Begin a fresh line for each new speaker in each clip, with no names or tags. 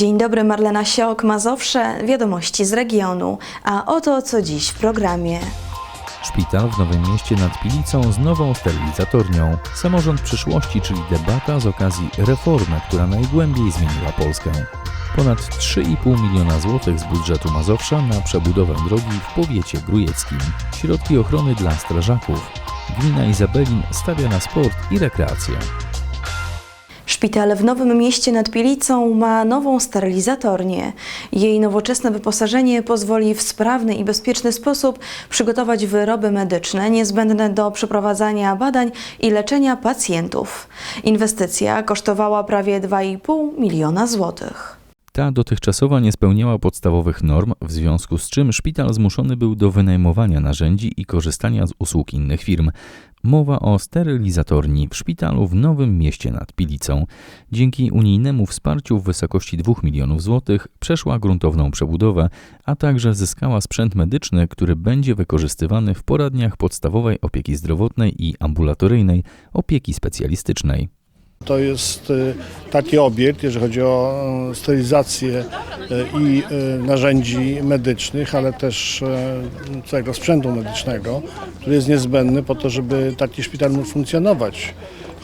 Dzień dobry, Marlena Siok, Mazowsze, wiadomości z regionu. A oto co dziś w programie.
Szpital w Nowym Mieście nad Pilicą z nową sterylizatornią. Samorząd przyszłości, czyli debata z okazji reformy, która najgłębiej zmieniła Polskę. Ponad 3,5 miliona złotych z budżetu Mazowsza na przebudowę drogi w powiecie grujeckim. Środki ochrony dla strażaków. Gmina Izabelin stawia na sport i rekreację.
Szpital w Nowym Mieście nad Pilicą ma nową sterylizatornię. Jej nowoczesne wyposażenie pozwoli w sprawny i bezpieczny sposób przygotować wyroby medyczne niezbędne do przeprowadzania badań i leczenia pacjentów. Inwestycja kosztowała prawie 2,5 miliona złotych.
Ta dotychczasowa nie spełniała podstawowych norm, w związku z czym szpital zmuszony był do wynajmowania narzędzi i korzystania z usług innych firm. Mowa o sterylizatorni w szpitalu w Nowym Mieście nad Pilicą. Dzięki unijnemu wsparciu w wysokości 2 milionów złotych przeszła gruntowną przebudowę, a także zyskała sprzęt medyczny, który będzie wykorzystywany w poradniach podstawowej opieki zdrowotnej i ambulatoryjnej opieki specjalistycznej.
To jest y, taki obiekt, jeżeli chodzi o y, sterylizację y, i narzędzi medycznych, ale też całego sprzętu medycznego, który jest niezbędny po to, żeby taki szpital mógł funkcjonować.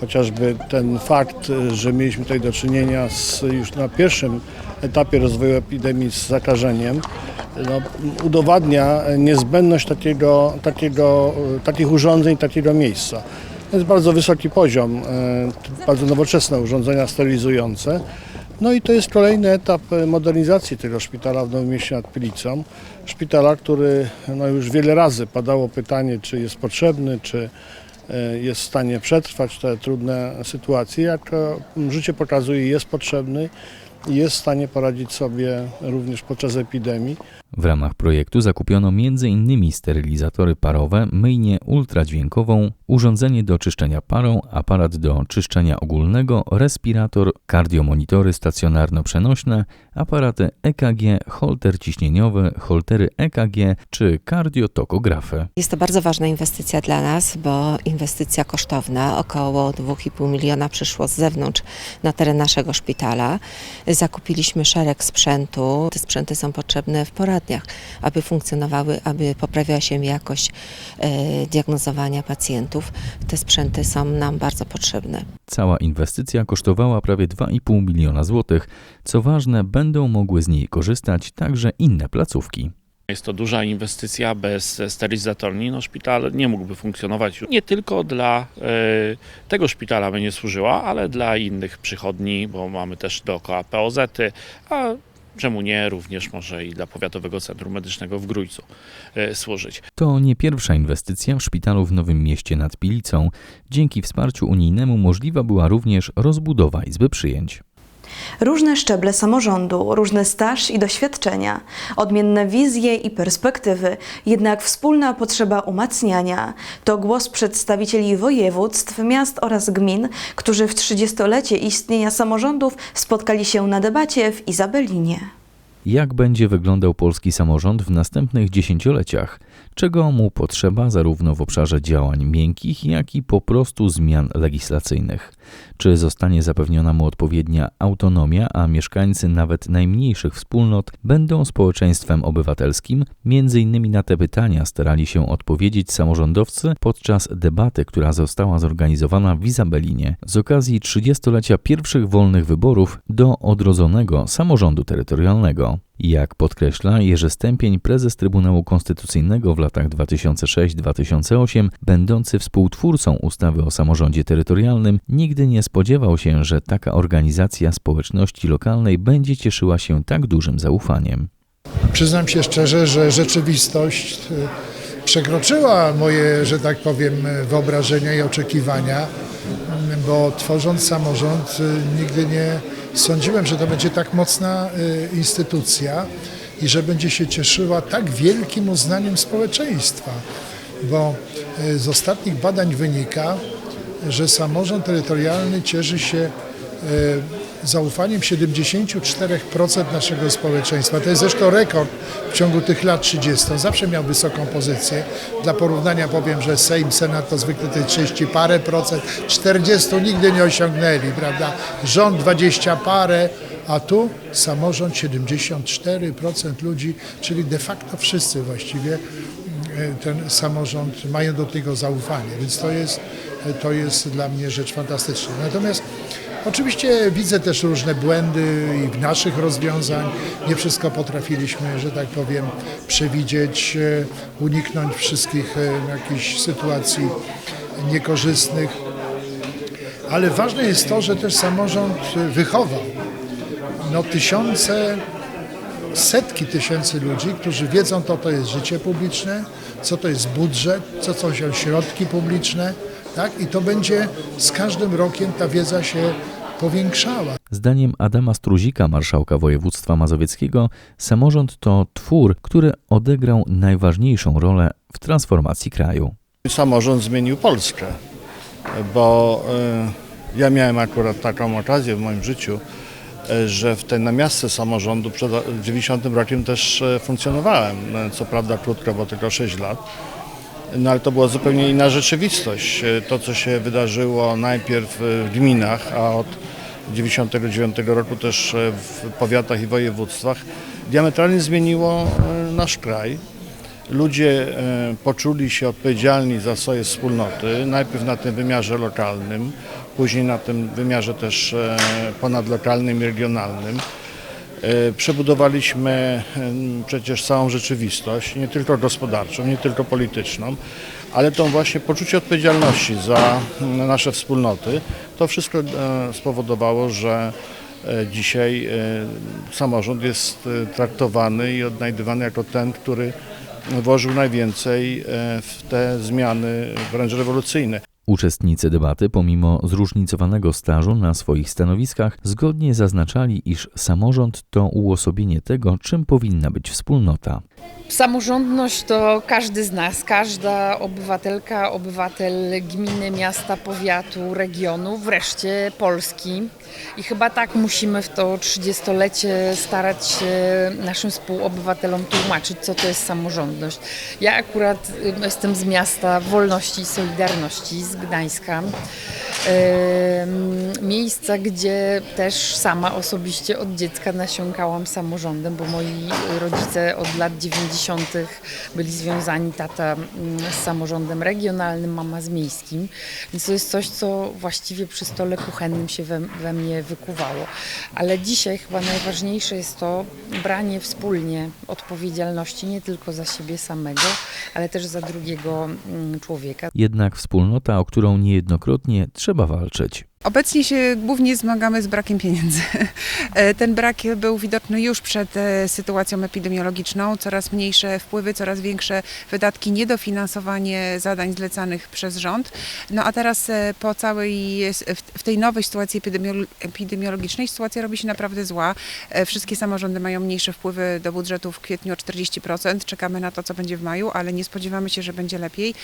Chociażby ten fakt, że mieliśmy tutaj do czynienia z, już na pierwszym etapie rozwoju epidemii z zakażeniem, no, udowadnia niezbędność takiego, takiego, takich urządzeń, takiego miejsca. To jest bardzo wysoki poziom, e, bardzo nowoczesne urządzenia sterylizujące. No i to jest kolejny etap e, modernizacji tego szpitala w Nowym Mieście nad Pilicą. Szpitala, który no już wiele razy padało pytanie, czy jest potrzebny, czy e, jest w stanie przetrwać te trudne sytuacje. Jak życie pokazuje, jest potrzebny i jest w stanie poradzić sobie również podczas epidemii.
W ramach projektu zakupiono m.in. sterylizatory parowe, myjnię ultradźwiękową, urządzenie do czyszczenia parą, aparat do czyszczenia ogólnego, respirator, kardiomonitory stacjonarno-przenośne, aparaty EKG, holter ciśnieniowy, holtery EKG czy kardiotokografy.
Jest to bardzo ważna inwestycja dla nas, bo inwestycja kosztowna, około 2,5 miliona przyszło z zewnątrz na teren naszego szpitala. Zakupiliśmy szereg sprzętu. Te sprzęty są potrzebne w poradniach, aby funkcjonowały, aby poprawiała się jakość e, diagnozowania pacjentów. Te sprzęty są nam bardzo potrzebne.
Cała inwestycja kosztowała prawie 2,5 miliona złotych. Co ważne, będą mogły z niej korzystać także inne placówki.
Jest to duża inwestycja bez sterylizatorni. No, szpital nie mógłby funkcjonować nie tylko dla e, tego szpitala będzie służyła, ale dla innych przychodni, bo mamy też dookoła POZ-y, a czemu nie, również może i dla Powiatowego Centrum Medycznego w Grójcu e, służyć.
To nie pierwsza inwestycja w szpitalu w Nowym Mieście nad Pilicą. Dzięki wsparciu unijnemu możliwa była również rozbudowa izby przyjęć.
Różne szczeble samorządu, różny staż i doświadczenia, odmienne wizje i perspektywy, jednak wspólna potrzeba umacniania. To głos przedstawicieli województw, miast oraz gmin, którzy w 30-lecie istnienia samorządów spotkali się na debacie w Izabelinie.
Jak będzie wyglądał polski samorząd w następnych dziesięcioleciach? Czego mu potrzeba zarówno w obszarze działań miękkich, jak i po prostu zmian legislacyjnych? Czy zostanie zapewniona mu odpowiednia autonomia, a mieszkańcy nawet najmniejszych wspólnot będą społeczeństwem obywatelskim? Między innymi na te pytania starali się odpowiedzieć samorządowcy podczas debaty, która została zorganizowana w Izabelinie z okazji 30-lecia pierwszych wolnych wyborów do odrodzonego samorządu terytorialnego. Jak podkreśla Jerzy Stępień, prezes Trybunału Konstytucyjnego w latach 2006-2008, będący współtwórcą ustawy o samorządzie terytorialnym, nigdy nie spodziewał się, że taka organizacja społeczności lokalnej będzie cieszyła się tak dużym zaufaniem.
Przyznam się szczerze, że rzeczywistość y, przekroczyła moje, że tak powiem, wyobrażenia i oczekiwania, mm, bo tworząc samorząd y, nigdy nie sądziłem, że to będzie tak mocna instytucja i że będzie się cieszyła tak wielkim uznaniem społeczeństwa, bo z ostatnich badań wynika, że samorząd terytorialny cieszy się y, zaufaniem 74% naszego społeczeństwa. To jest zresztą rekord w ciągu tych lat 30. On zawsze miał wysoką pozycję. Dla porównania powiem, że Sejm, Senat to zwykle te 30 parę procent, 40 nigdy nie osiągnęli, prawda? Rząd 20 parę, a tu samorząd 74% ludzi, czyli de facto wszyscy właściwie e, ten samorząd mają do tego zaufanie, więc to jest, to jest dla mnie rzecz fantastyczna. Natomiast oczywiście widzę też różne błędy i w naszych rozwiązań. Nie wszystko potrafiliśmy, że tak powiem, przewidzieć, e, uniknąć wszystkich e, jakichś sytuacji niekorzystnych. Ale ważne jest to, że też samorząd e, wychował no, tysiące setki tysięcy ludzi, którzy wiedzą, co to jest życie publiczne, co to jest budżet, co to są środki publiczne, tak? I to będzie z każdym rokiem ta wiedza się powiększała.
Zdaniem Adama Struzika, marszałka województwa mazowieckiego, samorząd to twór, który odegrał najważniejszą rolę w transformacji kraju.
Samorząd zmienił Polskę, bo y, ja miałem akurat taką okazję w moim życiu, y, że w tej namiastce samorządu przed 90 rokiem też y, funkcjonowałem. No, Co prawda krótko, bo tylko 6 lat. No ale to była zupełnie inna rzeczywistość. Y, To, co się wydarzyło najpierw y, w gminach, a od 99 roku też y, w powiatach i województwach, diametralnie zmieniło nasz kraj. Ludzie e, poczuli się odpowiedzialni za swoje wspólnoty, najpierw na tym wymiarze lokalnym, później na tym wymiarze też e, ponadlokalnym i regionalnym. E, Przebudowaliśmy em, przecież całą rzeczywistość, nie tylko gospodarczą, nie tylko polityczną, ale to właśnie poczucie odpowiedzialności za nasze wspólnoty. To wszystko e, spowodowało, że e, dzisiaj e, samorząd jest e, traktowany i odnajdywany jako ten, który włożył najwięcej e, w te zmiany wręcz rewolucyjne.
Uczestnicy debaty, pomimo zróżnicowanego stażu na swoich stanowiskach, zgodnie zaznaczali, iż samorząd to uosobienie tego, czym powinna być wspólnota.
Samorządność to każdy z nas, każda obywatelka, obywatel gminy, miasta, powiatu, regionu, wreszcie Polski. I chyba tak musimy w to 30-lecie starać się naszym współobywatelom tłumaczyć, co to jest samorządność. Ja akurat y, jestem z miasta Wolności i Solidarności, z Gdańska. Miejsca, gdzie też sama osobiście od dziecka nasiąkałam samorządem, bo moi rodzice od lat 90. byli związani, tata mm, z samorządem regionalnym, mama z miejskim. Więc to jest coś, co właściwie przy stole kuchennym się we, we mnie wykuwało. Ale dzisiaj chyba najważniejsze jest to branie wspólnie odpowiedzialności nie tylko za siebie samego, ale też za drugiego mm, człowieka.
Jednak wspólnota, o którą niejednokrotnie trzeba walczyć.
Obecnie się głównie zmagamy z brakiem pieniędzy. E, Ten brak był widoczny już przed e, sytuacją epidemiologiczną. Coraz mniejsze wpływy, coraz większe wydatki, niedofinansowanie zadań zlecanych przez rząd. No a teraz e, po całej, w- tej nowej sytuacji epidemiolo- epidemiologicznej sytuacja robi się naprawdę zła. Wszystkie samorządy mają mniejsze wpływy do budżetu w kwietniu o 40%. Czekamy na to, co będzie w maju, ale nie spodziewamy się, że będzie lepiej.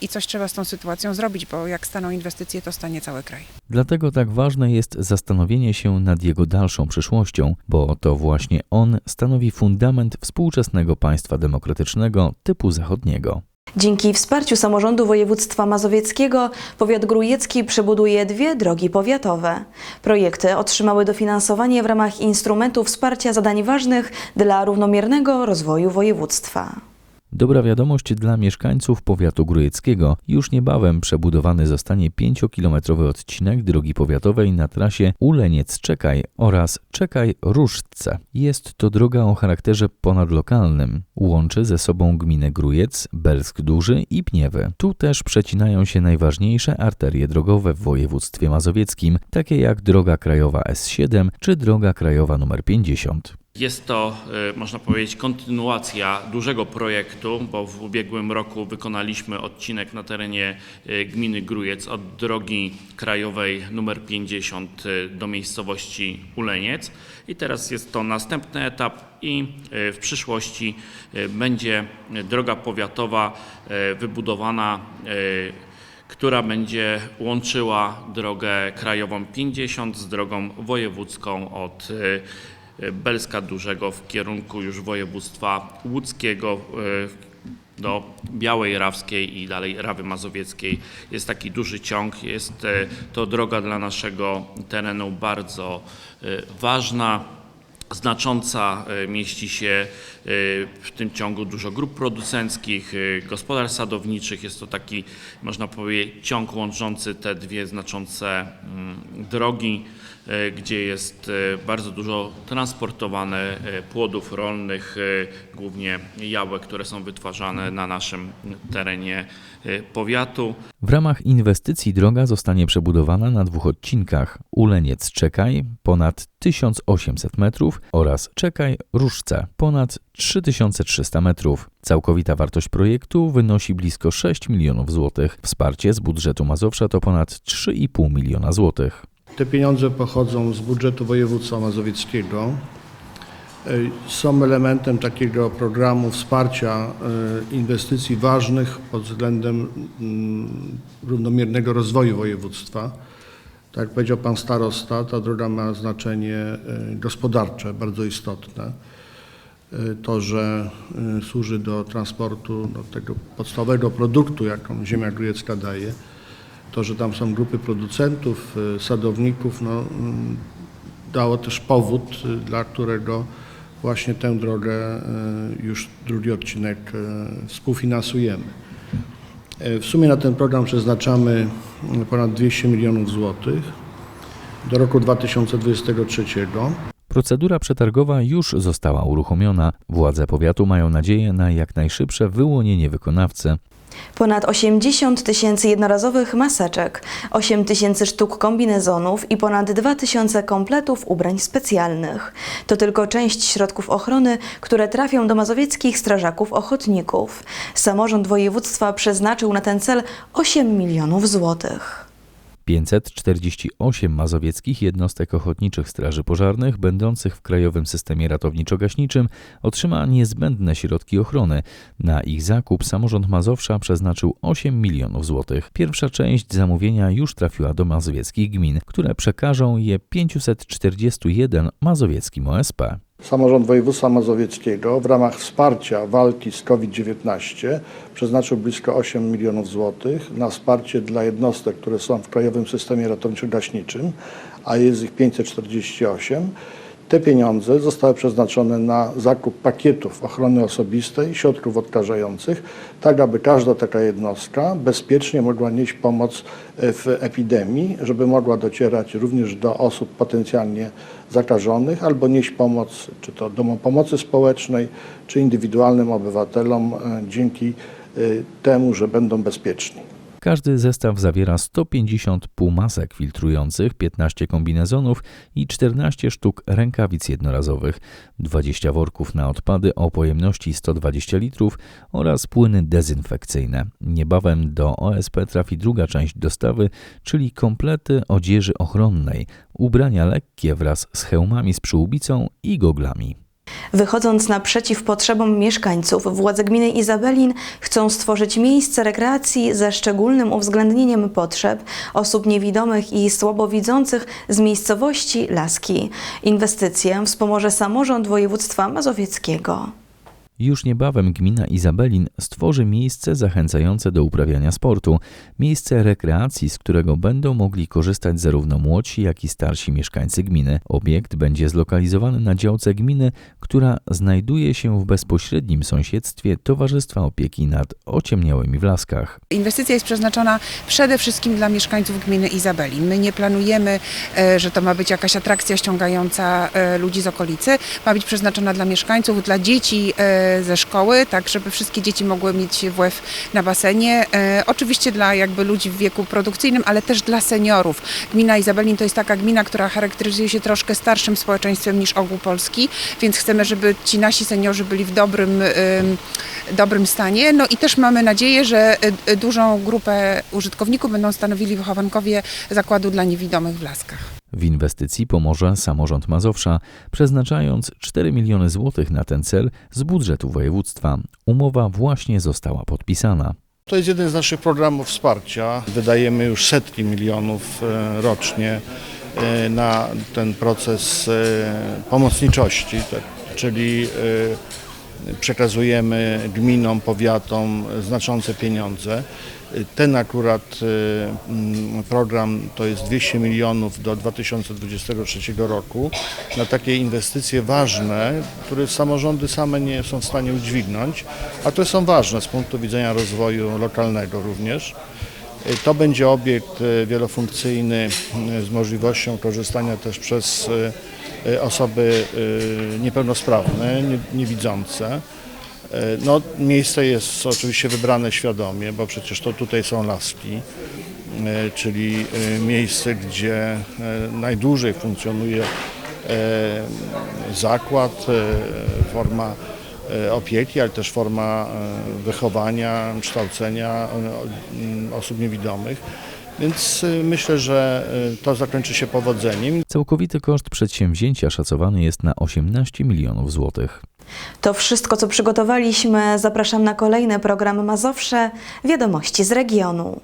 I coś trzeba z tą sytuacją zrobić, bo jak staną inwestycje, to stanie cały kraj.
Dlatego tak ważne jest zastanowienie się nad jego dalszą przyszłością, bo to właśnie on stanowi fundament współczesnego państwa demokratycznego typu zachodniego.
Dzięki wsparciu samorządu województwa mazowieckiego powiat grójecki przebuduje dwie drogi powiatowe. Projekty otrzymały dofinansowanie w ramach instrumentu wsparcia zadań ważnych dla równomiernego rozwoju województwa.
Dobra wiadomość dla mieszkańców powiatu grójeckiego. Już niebawem przebudowany zostanie 5-kilometrowy odcinek drogi powiatowej na trasie Uleniec-Czekaj oraz Czekaj-Różce. Jest to droga o charakterze ponadlokalnym. Łączy ze sobą gminę Grójec, Belsk Duży i Pniewy. Tu też przecinają się najważniejsze arterie drogowe w województwie mazowieckim, takie jak droga krajowa S7 czy droga krajowa nr 50.
Jest to, e, można powiedzieć, kontynuacja dużego projektu, bo w ubiegłym roku wykonaliśmy odcinek na terenie e, gminy Grujec od drogi krajowej numer 50 e, do miejscowości Uleniec. I teraz jest to następny etap i w przyszłości będzie droga powiatowa wybudowana która będzie łączyła drogę krajową 50 z drogą wojewódzką od y, Belska Dużego w kierunku już województwa łódzkiego y, do Białej Rawskiej i dalej Rawy Mazowieckiej. Jest taki duży ciąg, jest e, to droga dla naszego terenu bardzo e, ważna. Znacząca e, mieści się e, w tym ciągu dużo grup producenckich, e, gospodarstw sadowniczych. Jest to taki, można powiedzieć, ciąg łączący te dwie znaczące mm, drogi, gdzie jest bardzo dużo transportowane płodów rolnych, głównie jałek, które są wytwarzane na naszym terenie powiatu.
W ramach inwestycji droga zostanie przebudowana na dwóch odcinkach: Uleniec Czekaj ponad 1800 metrów oraz Czekaj Różce ponad 3300 metrów. Całkowita wartość projektu wynosi blisko 6 milionów złotych. Wsparcie z budżetu Mazowsza to ponad 3,5 miliona złotych.
Te pieniądze pochodzą z budżetu województwa mazowieckiego. Y, Są elementem takiego programu wsparcia y, inwestycji ważnych pod względem mm, równomiernego rozwoju województwa. Tak jak powiedział pan starosta, ta droga ma znaczenie y, gospodarcze bardzo istotne. Y, To, że y, służy do transportu do tego podstawowego produktu, jaką ziemia grujecka daje, to, że tam są grupy producentów, sadowników, no, mm, dało też powód, dla którego właśnie tę drogę już drugi odcinek współfinansujemy. Y, W sumie na ten program przeznaczamy y, ponad 200 milionów złotych do roku 2023.
Procedura przetargowa już została uruchomiona. Władze powiatu mają nadzieję na jak najszybsze wyłonienie wykonawcy.
Ponad 80 tysięcy jednorazowych maseczek, 8 tysięcy sztuk kombinezonów i ponad 2 tysiące kompletów ubrań specjalnych. To tylko część środków ochrony, które trafią do mazowieckich strażaków ochotników. Samorząd województwa przeznaczył na ten cel 8 milionów złotych.
548 mazowieckich jednostek ochotniczych straży pożarnych będących w krajowym systemie ratowniczo-gaśniczym otrzyma niezbędne środki ochrony. Na ich zakup samorząd Mazowsza przeznaczył 8 milionów złotych. Pierwsza część zamówienia już trafiła do mazowieckich gmin, które przekażą je 541 mazowieckim OSP.
Samorząd Województwa Mazowieckiego w ramach wsparcia walki z COVID-19 przeznaczył blisko 8 milionów złotych na wsparcie dla jednostek, które są w Krajowym Systemie Ratowniczo-Gaśniczym, a jest ich 548. Te pieniądze zostały przeznaczone na zakup pakietów ochrony osobistej, środków odkażających, tak aby każda taka jednostka bezpiecznie mogła nieść pomoc e, w epidemii, żeby mogła docierać również do osób potencjalnie zakażonych albo nieść pomoc czy to domom pomocy społecznej, czy indywidualnym obywatelom e, dzięki e, temu, że będą bezpieczni.
Każdy zestaw zawiera 150 półmasek filtrujących, 15 kombinezonów i 14 sztuk rękawic jednorazowych, 20 worków na odpady o pojemności 120 litrów oraz płyny dezynfekcyjne. Niebawem do OSP trafi druga część dostawy, czyli komplety odzieży ochronnej, ubrania lekkie wraz z hełmami z przyłbicą i goglami.
Wychodząc naprzeciw potrzebom mieszkańców, władze gminy Izabelin chcą stworzyć miejsce rekreacji ze szczególnym uwzględnieniem potrzeb osób niewidomych i słabowidzących z miejscowości Laski. Inwestycję wspomoże samorząd województwa mazowieckiego.
Już niebawem gmina Izabelin stworzy miejsce zachęcające do uprawiania sportu, miejsce rekreacji, z którego będą mogli korzystać zarówno młodsi, jak i starsi mieszkańcy gminy. Obiekt będzie zlokalizowany na działce gminy, która znajduje się w bezpośrednim sąsiedztwie Towarzystwa Opieki nad Ociemniałymi w Laskach.
Inwestycja jest przeznaczona przede wszystkim dla mieszkańców gminy Izabeli. My nie planujemy, e, że to ma być jakaś atrakcja ściągająca e, ludzi z okolicy. Ma być przeznaczona dla mieszkańców, dla dzieci e, ze szkoły, tak żeby wszystkie dzieci mogły mieć WF na basenie. E, Oczywiście dla jakby ludzi w wieku produkcyjnym, ale też dla seniorów. Gmina Izabelin to jest taka gmina, która charakteryzuje się troszkę starszym społeczeństwem niż ogół Polski, więc chcemy, żeby ci nasi seniorzy byli w dobrym, dobrym stanie. No i też mamy nadzieję, że e, dużą grupę użytkowników będą stanowili wychowankowie Zakładu dla Niewidomych w Laskach.
W inwestycji pomoże samorząd Mazowsza, przeznaczając 4 miliony złotych na ten cel z budżetu województwa. Umowa właśnie została podpisana.
To jest jeden z naszych programów wsparcia. Wydajemy już setki milionów e, rocznie e, na ten proces e, pomocniczości, tak, czyli przekazujemy gminom, powiatom znaczące pieniądze. Ten akurat e, mm, program to jest 200 milionów do 2023 roku na takie inwestycje ważne, które samorządy same nie są w stanie udźwignąć, a to są ważne z punktu widzenia rozwoju lokalnego również. E, To będzie obiekt e, wielofunkcyjny e, z możliwością korzystania też przez osoby niepełnosprawne, nie- niewidzące. No, miejsce jest oczywiście wybrane świadomie, bo przecież to tutaj są laski, czyli miejsce, gdzie najdłużej funkcjonuje zakład, forma opieki, ale też forma e, wychowania, kształcenia e, osób niewidomych. Więc e, myślę, że e, to zakończy się powodzeniem.
Całkowity koszt przedsięwzięcia szacowany jest na 18 milionów złotych.
To wszystko, co przygotowaliśmy. Zapraszam na kolejny program Mazowsze Wiadomości z regionu.